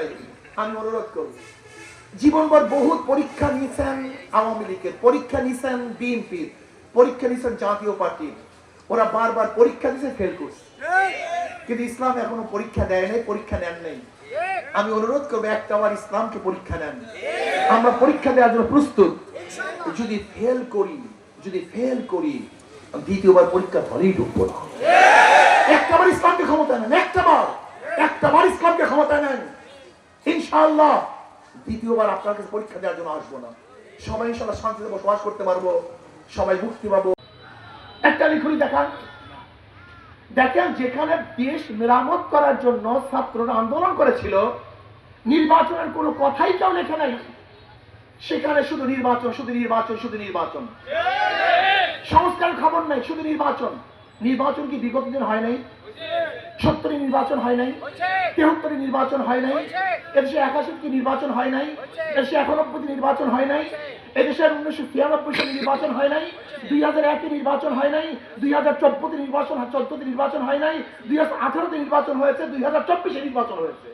ভাই, আমি অনুরোধ করব। জীবনভর বহুত পরীক্ষা নিয়েছেন আওয়ামী লীগের, পরীক্ষা নিয়েছেন বিএনপির পরীক্ষা নিয়েছেন জাতীয় পার্টির ওরা বারবার পরীক্ষা দিয়েছে ফেল করছে। কিন্তু ইসলাম এখনও পরীক্ষা দেয় নাই, পরীক্ষা নেন নাই। আমি অনুরোধ করব, একটা আবার ইসলামকে পরীক্ষা নেন। আমরা পরীক্ষা দেওয়ার জন্য প্রস্তুত। যদি ফেল করি, যদি ফেল করি দ্বিতীয়বার পরীক্ষা হলেই ঢুকবো না। একটাবার ইসলামকে ক্ষমতা নেন একটাবার একটাবার ইসলামকে ক্ষমতা নেন। ইনশাআল্লাহ। দ্বিতীয়বার আপনার কাছে পরীক্ষা দেওয়ার জন্য আসব না। সবাই ইনশাআল্লাহ শান্তিতে বসবাস করতে পারব সবাই মুক্তি পাবো একটা লিখুনি দেখান। দেখেন যেখানে দেশ মেরামত করার জন্য ছাত্ররা আন্দোলন করেছিল নির্বাচনের কোনো কথাই কেউ লেখে নাই। সেখানে শুধু নির্বাচন শুধু নির্বাচন শুধু নির্বাচন। সংস্কার খবর নাই শুধু নির্বাচন। নির্বাচন কি বিগত দিন হয় নাই? সত্তরে নির্বাচন হয় নাই? তেহত্তরে নির্বাচন হয় নাই? এদেশে একাশিতে নির্বাচন হয় নাই? এদেশে একানব্বই নির্বাচন হয় নাই? এদেশের উনিশশো ছিয়ানব্বই সালে নির্বাচন হয় নাই? দুই হাজার একে নির্বাচন হয় নাই? দুই হাজার চোদ্দতে নির্বাচন চোদ্দতে নির্বাচন হয় নাই? দুই হাজার আঠারোতে নির্বাচন হয়েছে? দুই হাজার চব্বিশে নির্বাচন হয়েছে?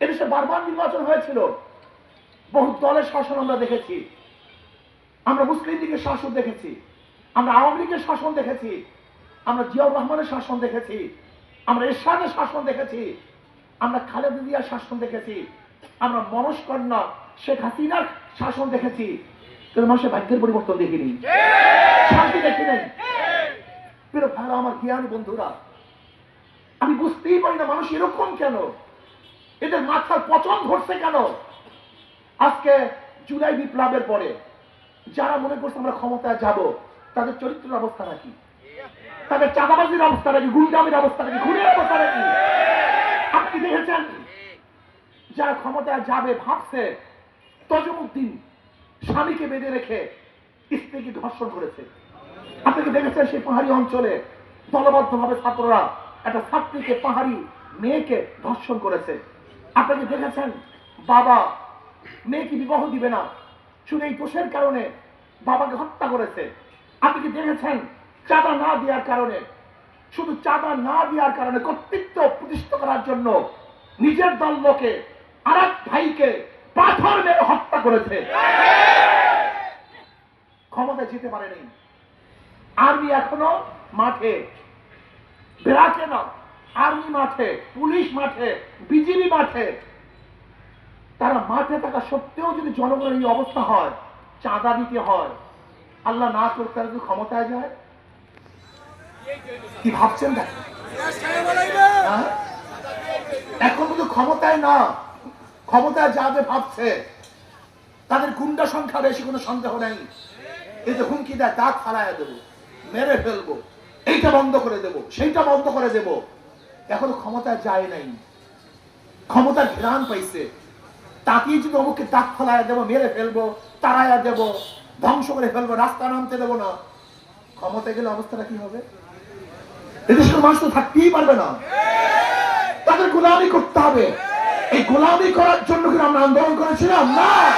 এদেশে বারবার নির্বাচন হয়েছিল। বহু দলের শাসন আমরা দেখেছি। আমরা মুসলিম লীগের শাসন দেখেছি। আমরা আওয়ামী লীগের শাসন দেখেছি। আমরা জিয়াউর রহমানের শাসন দেখেছি, আমরা এরশাদের শাসন দেখেছি, আমরা খালেদা জিয়ার শাসন দেখেছি, আমরা মনস্কন্যা শেখ হাসিনার শাসন দেখেছি। কিন্তু ভাগ্যের পরিবর্তন দেখিনি। শান্তি দেখি নাই। আমার জ্ঞানী বন্ধুরা, আমি বুঝতেই পারি না মানুষ এরকম কেন? এদের মাথার পচন ঘটছে কেন? আজকে জুলাই বিপ্লবের পরে যারা মনে করছে আমরা ক্ষমতায় যাব, তাদের চরিত্রের অবস্থা নাকি? তাদের চাঁদাবাজির অবস্থা নাকি, গুন্ডামির অবস্থা নাকি ঘুরে অবস্থা নাকি? আপনি দেখেছেন? যারা ক্ষমতায় যাবে, ভাবছে, তজমুদ্দিন স্বামীকে বেঁধে রেখে স্ত্রীকে ধর্ষণ করেছে। আপনি কি দেখেছেন সেই পাহাড়ি অঞ্চলে দলবদ্ধভাবে ছাত্ররা একটা ছাত্রীকে, পাহাড়ি মেয়েকে ধর্ষণ করেছে? আপনি কি দেখেছেন? বাবা মেয়েকে বিবাহ দিবে না। শুধু এই দোষের কারণে বাবাকে হত্যা করেছে। আপনি কি দেখেছেন? চাঁদা না দেওয়ার কারণে, শুধু চাঁদা না দেওয়ার কারণে কর্তৃত্ব প্রতিষ্ঠা করার জন্য নিজের দল লোকে আর ভাইকে পাথর মেরে হত্যা করেছে। ক্ষমতায় যেতে পারেনি। আর্মি এখনও মাঠে বেড়াকে না, আর্মি মাঠে, পুলিশ মাঠে, বিজিবি মাঠে। তারা মাঠে থাকা সত্ত্বেও যদি জনগণের এই অবস্থা হয়, চাঁদা দিতে হয়, আল্লাহ না করতে ক্ষমতায় যায়। কি ভাবছেন হ্যাঁ? এখন কিন্তু ক্ষমতায় না। ক্ষমতায় যাবে ভাবছে, তাদের গুন্ডা সংখ্যা বেশি, কোনো সন্দেহ যে হুমকি দেয় দাঁত ফালাইয়া দেবো, মেরে ফেলব, এইটা বন্ধ করে দেব, সেইটা বন্ধ করে দেব। যায় নাই। ক্ষমতার ঘ্রাণ পাইছে। যদি অমুককে ফালাইয়া দেবো, মেরে ফেলব, তাড়াইয়া দেবো, ধ্বংস করে ফেলব রাস্তা নামতে দেবো না। ক্ষমতা গেলে অবস্থাটা কি হবে? এদেশের মানুষ তো থাকতেই পারবে না। তাদের গোলামি করতে হবে। এই গোলামি করার জন্য কি আমরা আন্দোলন করেছিলাম? না।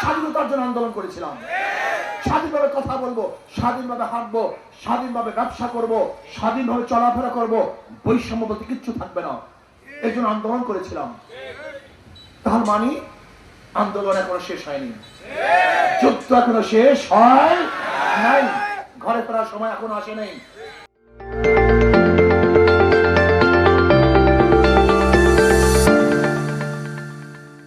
স্বাধীনতার জন্য আন্দোলন করেছিলাম। স্বাধীনভাবে কথা বলব, স্বাধীনভাবে হাঁটবো, স্বাধীনভাবে ব্যবসা করব, স্বাধীনভাবে চলাফেরা করব, বৈষম্য বলতে কিচ্ছু থাকবে না। এই জন্য আন্দোলন করেছিলাম। তার মানে আন্দোলন এখনও শেষ হয়নি। যুদ্ধ এখনও শেষ হয় নাই। ঘরে ফেরার সময় এখনও আসে নাই।